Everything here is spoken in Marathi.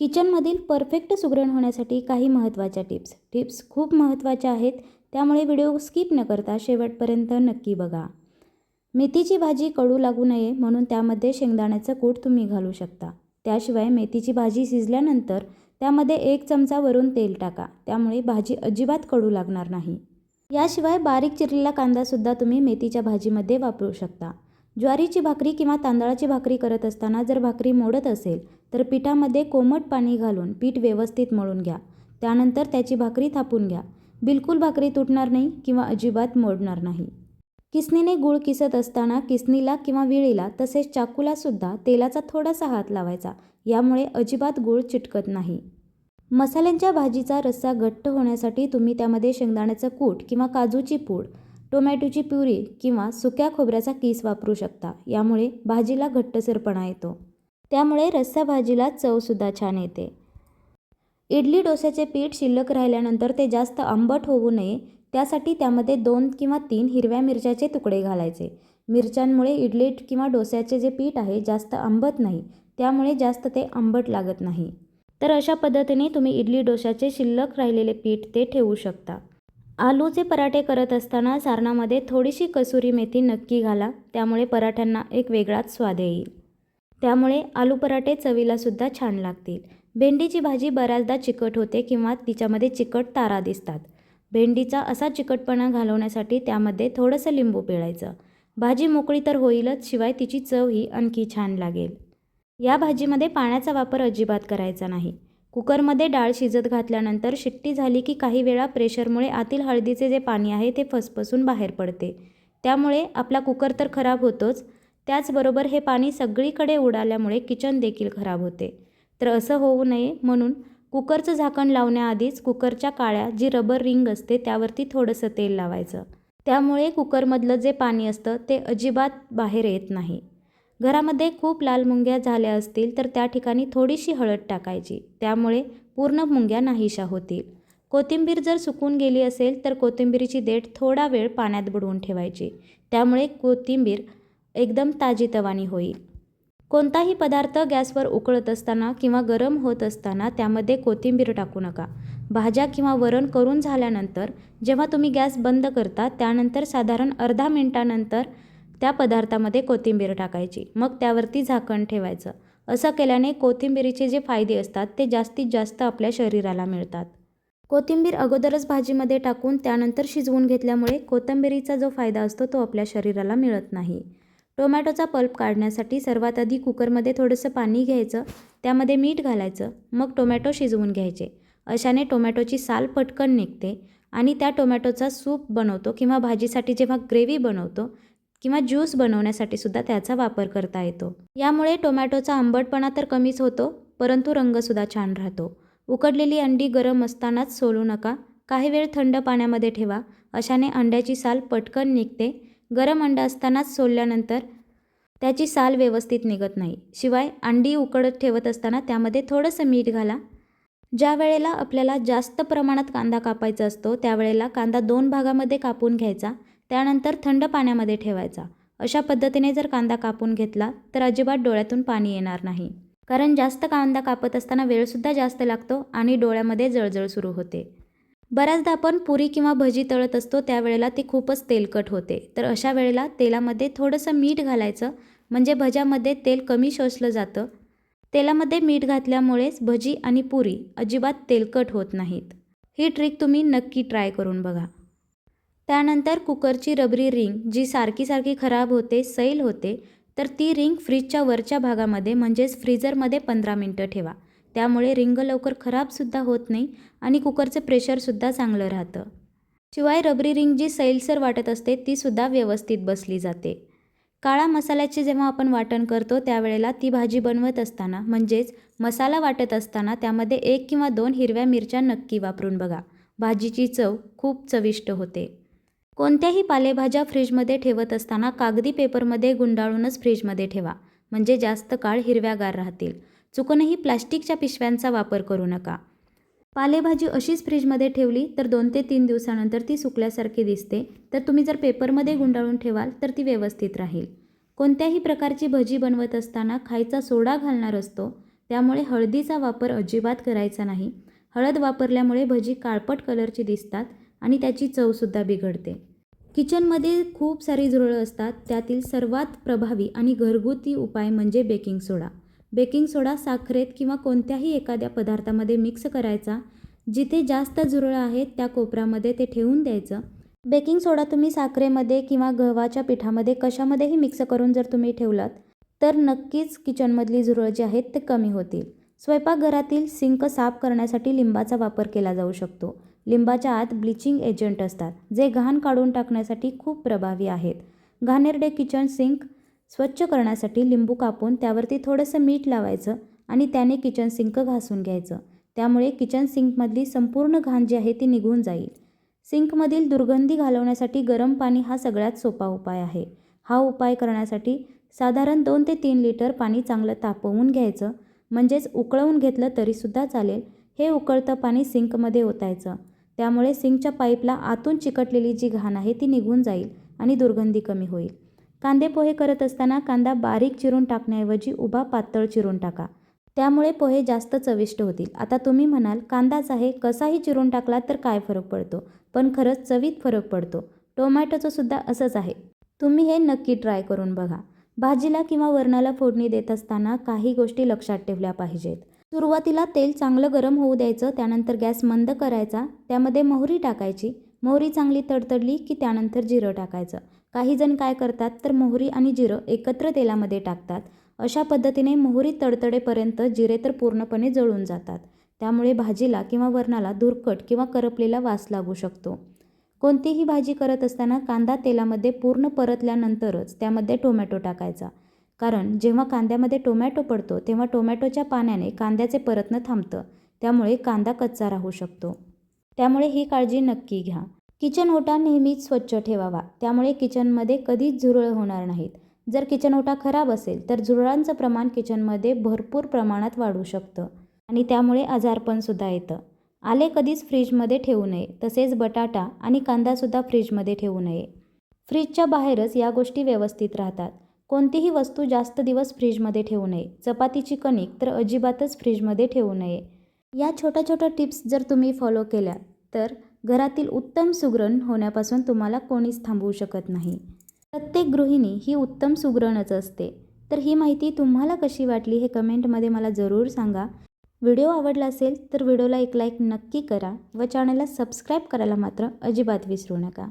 किचनमधील परफेक्ट सुगरण होण्यासाठी काही महत्त्वाच्या टिप्स. टिप्स खूप महत्त्वाच्या आहेत त्यामुळे व्हिडिओ स्किप न करता शेवटपर्यंत नक्की बघा. मेथीची भाजी कडू लागू नये म्हणून त्यामध्ये शेंगदाण्याचं कूट तुम्ही घालू शकता. त्याशिवाय मेथीची भाजी शिजल्यानंतर त्यामध्ये एक चमचा वरून तेल टाका त्यामुळे भाजी अजिबात कडू लागणार नाही. याशिवाय बारीक चिरलेला कांदासुद्धा तुम्ही मेथीच्या भाजीमध्ये वापरू शकता. ज्वारीची भाकरी किंवा तांदळाची भाकरी करत असताना जर भाकरी मोडत असेल तर पिठामध्ये कोमट पाणी घालून पीठ व्यवस्थित मळून घ्या. त्यानंतर त्याची भाकरी थापून घ्या. बिलकुल भाकरी तुटणार नाही किंवा अजिबात मोडणार नाही. किसनीने गूळ किसत असताना किसनीला किंवा विळीला तसेच चाकूलासुद्धा तेलाचा थोडासा हात लावायचा. यामुळे अजिबात गूळ चिटकत नाही. मसाल्यांच्या भाजीचा रस्सा घट्ट होण्यासाठी तुम्ही त्यामध्ये शेंगदाण्याचं कूट किंवा काजूची पूड टोमॅटोची प्युरी किंवा सुक्या खोबऱ्याचा किस वापरू शकता. यामुळे भाजीला घट्टसरपणा येतो. त्यामुळे रस्सा भाजीला चवसुद्धा छान येते. इडली डोस्याचे पीठ शिल्लक राहिल्यानंतर ते जास्त आंबट होऊ नये. त्यासाठी त्यामध्ये दोन किंवा तीन हिरव्या मिरच्याचे तुकडे घालायचे. मिरच्यांमुळे इडली किंवा डोस्याचे जे पीठ आहे जास्त आंबत नाही. त्यामुळे जास्त ते आंबट लागत नाही. तर अशा पद्धतीने तुम्ही इडली डोशाचे शिल्लक राहिलेले पीठ ते ठेवू शकता. आलूचे पराठे करत असताना सारणामध्ये थोडीशी कसुरी मेथी नक्की घाला त्यामुळे पराठ्यांना एक वेगळाच स्वाद येईल. त्यामुळे आलू पराठे चवीलासुद्धा छान लागतील. भेंडीची भाजी बऱ्याचदा चिकट होते किंवा तिच्यामध्ये चिकट तारा दिसतात. भेंडीचा असा चिकटपणा घालवण्यासाठी त्यामध्ये थोडंसं लिंबू पिळायचं. भाजी मोकळी तर होईलच शिवाय तिची चव ही आणखी छान लागेल. या भाजीमध्ये पाण्याचा वापर अजिबात करायचा नाही. कुकरमध्ये डाळ शिजत घातल्यानंतर शिट्टी झाली की काही वेळा प्रेशरमुळे आतील हळदीचे जे पाणी आहे ते फसफसून बाहेर पडते. त्यामुळे आपला कुकर तर खराब होतोच त्याचबरोबर हे पाणी सगळीकडे उडाल्यामुळे किचन देखील खराब होते. तर असं होऊ नये म्हणून कुकरचं झाकण लावण्याआधीच कुकरच्या काळ्या जी रबर रिंग असते त्यावरती थोडंसं तेल लावायचं. त्यामुळे कुकरमधलं जे पाणी असतं ते अजिबात बाहेर येत नाही. घरामध्ये खूप लाल मुंग्या झाल्या असतील तर त्या ठिकाणी थोडीशी हळद टाकायची. त्यामुळे पूर्ण मुंग्या नाहीशा होतील. कोथिंबीर जर सुकून गेली असेल तर कोथिंबीरीची देठ थोडा वेळ पाण्यात बुडवून ठेवायची. त्यामुळे कोथिंबीर एकदम ताजीतवानी होईल. कोणताही पदार्थ गॅसवर उकळत असताना किंवा गरम होत असताना त्यामध्ये कोथिंबीर टाकू नका. भाज्या किंवा वरण करून झाल्यानंतर जेव्हा तुम्ही गॅस बंद करता त्यानंतर साधारण अर्धा मिनटानंतर त्या पदार्थामध्ये कोथिंबीर टाकायची. मग त्यावरती झाकण ठेवायचं. असं केल्याने कोथिंबीरीचे जे फायदे असतात ते जास्तीत जास्त आपल्या शरीराला मिळतात. कोथिंबीर अगोदरच भाजीमध्ये टाकून त्यानंतर शिजवून घेतल्यामुळे कोथिंबीरीचा जो फायदा असतो तो आपल्या शरीराला मिळत नाही. टोमॅटोचा पल्प काढण्यासाठी सर्वात आधी कुकरमध्ये थोडंसं पाणी घ्यायचं. त्यामध्ये मीठ घालायचं. मग टोमॅटो शिजवून घ्यायचे. अशाने टोमॅटोची साल पटकन निघते आणि त्या टोमॅटोचा सूप बनवतो किंवा भाजीसाठी जेव्हा ग्रेव्ही बनवतो किंवा ज्यूस बनवण्यासाठी सुद्धा त्याचा वापर करता येतो. यामुळे टोमॅटोचा आंबटपणा तर कमीच होतो परंतु रंगसुद्धा छान राहतो. उकडलेली अंडी गरम असतानाच सोलू नका. काही वेळ थंड पाण्यामध्ये ठेवा. अशाने अंड्याची साल पटकन निघते. गरम अंडा असतानाच सोलल्यानंतर त्याची साल व्यवस्थित निघत नाही. शिवाय अंडी उकडत ठेवत असताना त्यामध्ये थोडंसं मीठ घाला. ज्या वेळेला आपल्याला जास्त प्रमाणात कांदा कापायचा असतो त्यावेळेला कांदा दोन भागामध्ये कापून घ्यायचा. त्यानंतर थंड पाण्यामध्ये ठेवायचा. अशा पद्धतीने जर कांदा कापून घेतला तर अजिबात डोळ्यातून पाणी येणार नाही. कारण जास्त कांदा कापत असताना वेळसुद्धा जास्त लागतो आणि डोळ्यामध्ये जळजळ सुरू होते. बऱ्याचदा आपण पुरी किंवा भजी तळत असतो त्यावेळेला ती खूपच तेलकट होते. तर अशा वेळेला तेलामध्ये थोडंसं मीठ घालायचं. म्हणजे भज्यामध्ये तेल कमी शोषलं जातं. तेलामध्ये मीठ घातल्यामुळेच भजी आणि पुरी अजिबात तेलकट होत नाहीत. ही ट्रिक तुम्ही नक्की ट्राय करून बघा. त्यानंतर कुकरची रबरी रिंग जी सारखी सारखी खराब होते सैल होते तर ती रिंग फ्रीजच्या वरच्या भागामध्ये म्हणजेच फ्रीजरमध्ये पंधरा मिनटं ठेवा. त्यामुळे रिंग लवकर खराबसुद्धा होत नाही आणि कुकरचं प्रेशरसुद्धा चांगलं राहतं. शिवाय रबरी रिंग जी सैलसर वाटत असते तीसुद्धा व्यवस्थित बसली जाते. काळा मसाल्याचे जेव्हा आपण वाटण करतो त्यावेळेला ती भाजी बनवत असताना म्हणजेच मसाला वाटत असताना त्यामध्ये एक किंवा दोन हिरव्या मिरच्या नक्की वापरून बघा. भाजीची चव खूप चविष्ट होते. कोणत्याही पालेभाज्या फ्रीजमध्ये ठेवत असताना कागदी पेपरमध्ये गुंडाळूनच फ्रीजमध्ये ठेवा म्हणजे जास्त काळ हिरव्यागार राहतील. चुकूनही प्लास्टिकच्या पिशव्यांचा वापर करू नका. पालेभाजी अशीच फ्रीजमध्ये ठेवली तर दोन ते तीन दिवसानंतर ती सुकल्यासारखी दिसते. तर तुम्ही जर पेपरमध्ये गुंडाळून ठेवाल तर ती व्यवस्थित राहील. कोणत्याही प्रकारची भजी बनवत असताना खायचा सोडा घालणार असतो त्यामुळे हळदीचा वापर अजिबात करायचा नाही. हळद वापरल्यामुळे भजी काळपट कलरची दिसतात आणि त्याची चवसुद्धा बिघडते. किचनमध्ये खूप सारी झुरळं असतात. त्यातील सर्वात प्रभावी आणि घरगुती उपाय म्हणजे बेकिंग सोडा. बेकिंग सोडा साखरेत किंवा कोणत्याही एखाद्या पदार्थामध्ये मिक्स करायचा. जिथे जास्त झुरळं आहेत त्या कोपऱ्यामध्ये ते ठेवून द्यायचं. बेकिंग सोडा तुम्ही साखरेमध्ये किंवा गव्हाच्या पिठामध्ये कशामध्येही मिक्स करून जर तुम्ही ठेवलात तर नक्कीच किचनमधली झुरळं जी आहेत ते कमी होतील. स्वयंपाकघरातील सिंक साफ करण्यासाठी लिंबाचा वापर केला जाऊ शकतो. लिंबाच्या आत ब्लिचिंग एजंट असतात जे घाण काढून टाकण्यासाठी खूप प्रभावी आहेत. घाणेरडे किचन सिंक स्वच्छ करण्यासाठी लिंबू कापून त्यावरती थोडंसं मीठ लावायचं आणि त्याने किचन सिंक घासून घ्यायचं. त्यामुळे किचन सिंकमधली संपूर्ण घाण जी आहे ती निघून जाईल. सिंकमधील दुर्गंधी घालवण्यासाठी गरम पाणी हा सगळ्यात सोपा उपाय आहे. हा उपाय करण्यासाठी साधारण दोन ते तीन लिटर पाणी चांगलं तापवून घ्यायचं म्हणजेच उकळवून घेतलं तरीसुद्धा चालेल. हे उकळतं पाणी सिंकमध्ये ओतायचं. त्यामुळे सिंकच्या पाईपला आतून चिकटलेली जी घाण आहे ती निघून जाईल आणि दुर्गंधी कमी होईल. कांदे पोहे करत असताना कांदा बारीक चिरून टाकण्याऐवजी उभा पातळ चिरून टाका. त्यामुळे पोहे जास्त चविष्ट होतील. आता तुम्ही म्हणाल कांदाच आहे कसाही चिरून टाकला तर काय फरक पडतो? पण खरंच चवीत फरक पडतो. टोमॅटोचं सुद्धा असंच आहे. तुम्ही हे नक्की ट्राय करून बघा. भाजीला किंवा वरणाला फोडणी देत असताना काही गोष्टी लक्षात ठेवल्या पाहिजेत. सुरुवातीला तेल चांगलं गरम होऊ द्यायचं त्यानंतर गॅस मंद करायचा त्यामध्ये मोहरी टाकायची. मोहरी चांगली तडतडली की त्यानंतर जिरं टाकायचं. काही जण काय करतात तर मोहरी आणि जिरं एकत्र तेलामध्ये टाकतात. अशा पद्धतीने मोहरी तडतडेपर्यंत जिरे तर पूर्णपणे जळून जातात. त्यामुळे भाजीला किंवा वरणाला धुरकट किंवा करपलेला वास लागू शकतो. कोणतीही भाजी करत असताना कांदा तेलामध्ये पूर्ण परतल्यानंतरच त्यामध्ये टोमॅटो टाकायचा. कारण जेव्हा कांद्यामध्ये टोमॅटो पडतो तेव्हा टोमॅटोच्या पाण्याने कांद्याचे परतणं थांबतं. त्यामुळे कांदा कच्चा राहू शकतो. त्यामुळे ही काळजी नक्की घ्या. किचन ओटा नेहमीच स्वच्छ ठेवावा. त्यामुळे किचनमध्ये कधीच झुरळ होणार नाहीत. जर किचन ओटा खराब असेल तर झुरळांचं प्रमाण किचनमध्ये भरपूर प्रमाणात वाढू शकतं आणि त्यामुळे आजारपणसुद्धा येतं. आले कधीच फ्रीजमध्ये ठेवू नये तसेच बटाटा आणि कांदासुद्धा फ्रीजमध्ये ठेवू नये. फ्रीजच्या बाहेरच या गोष्टी व्यवस्थित राहतात. कोणतीही वस्तू जास्त दिवस फ्रीजमध्ये ठेवू नये. चपातीची कणिक तर अजिबातच फ्रीजमध्ये ठेवू नये. या छोट्या छोट्या टिप्स जर तुम्ही फॉलो केल्या तर घरातील उत्तम सुगरण होण्यापासून तुम्हाला कोणीच थांबवू शकत नाही. प्रत्येक गृहिणी ही उत्तम सुगरणच असते. तर ही माहिती तुम्हाला कशी वाटली हे कमेंटमध्ये मला जरूर सांगा. व्हिडिओ आवडला असेल तर व्हिडिओला एक लाईक नक्की करा व चॅनलला सबस्क्राईब करायला मात्र अजिबात विसरू नका.